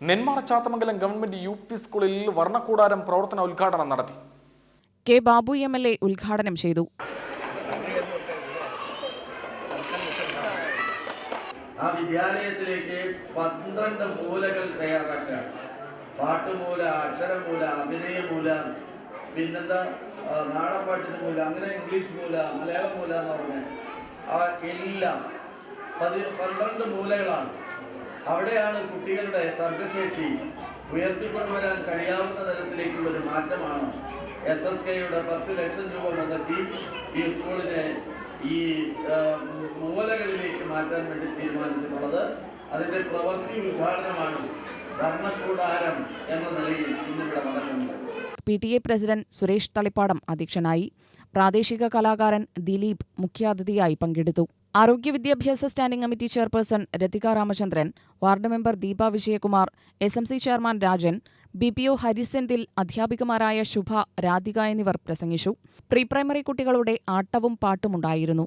Nenmara Chathamangalam government U P സ്കൂളിൽ വർണക്കൂടാരം പ്രവർത്തന ഉദ്ഘാടനം നടത്തി. K Babu M L A ഉദ്ഘാടനം ചെയ്തു. ആ വിദ്യാലയത്തിലേക്ക് പന്ത്രണ്ട് മൂലകൾ തയ്യാറാക്കുകയാണ്. പാട്ടുമൂല അക്ഷരമൂല അഭിനയമൂല പിന്നെന്താ ആ, നാടൻപാട്ടിന് മൂല അങ്ങനെ ഇംഗ്ലീഷ് മൂല മലയാളം മൂല എന്ന് പറഞ്ഞ് ആ എല്ലാം പതി പന്ത്രണ്ട് മൂലകളാണ്. അവിടെയാണ് കുട്ടികളുടെ സർഗശേഷി ഉയർത്തിക്കൊണ്ടുവരാൻ കഴിയാവുന്ന തരത്തിലേക്കുള്ള ഒരു മാറ്റമാണ്. എസ് എസ് കെയുടെ പത്ത് ലക്ഷം രൂപ മുടക്കി ഈ സ്കൂളിനെ ഈ മൂലകളിലേക്ക് മാറ്റാൻ വേണ്ടി തീരുമാനിച്ചിട്ടുള്ളത്. അതിന്റെ പ്രവൃത്തി ഉദ്ഘാടനമാണ് ഭരണകൂടാരം എന്ന നിലയിൽ ഇന്നിവിടെ നടക്കുന്നത്. P T A president Suresh Thalippadam അധ്യക്ഷനായി. പ്രാദേശിക കലാകാരൻ ദിലീപ് മുഖ്യാതിഥിയായി പങ്കെടുത്തു. ആരോഗ്യ വിദ്യാഭ്യാസ standing committee chairperson Rathika Ramachandran ward member Deepa Vijayakumar S M C chairman Rajan B P O Harisenthil അധ്യാപികമാരായ Shubha Radhika എന്നിവർ പ്രസംഗിച്ചു. പ്രീ പ്രൈമറി കുട്ടികളുടെ ആട്ടവും പാട്ടുമുണ്ടായിരുന്നു.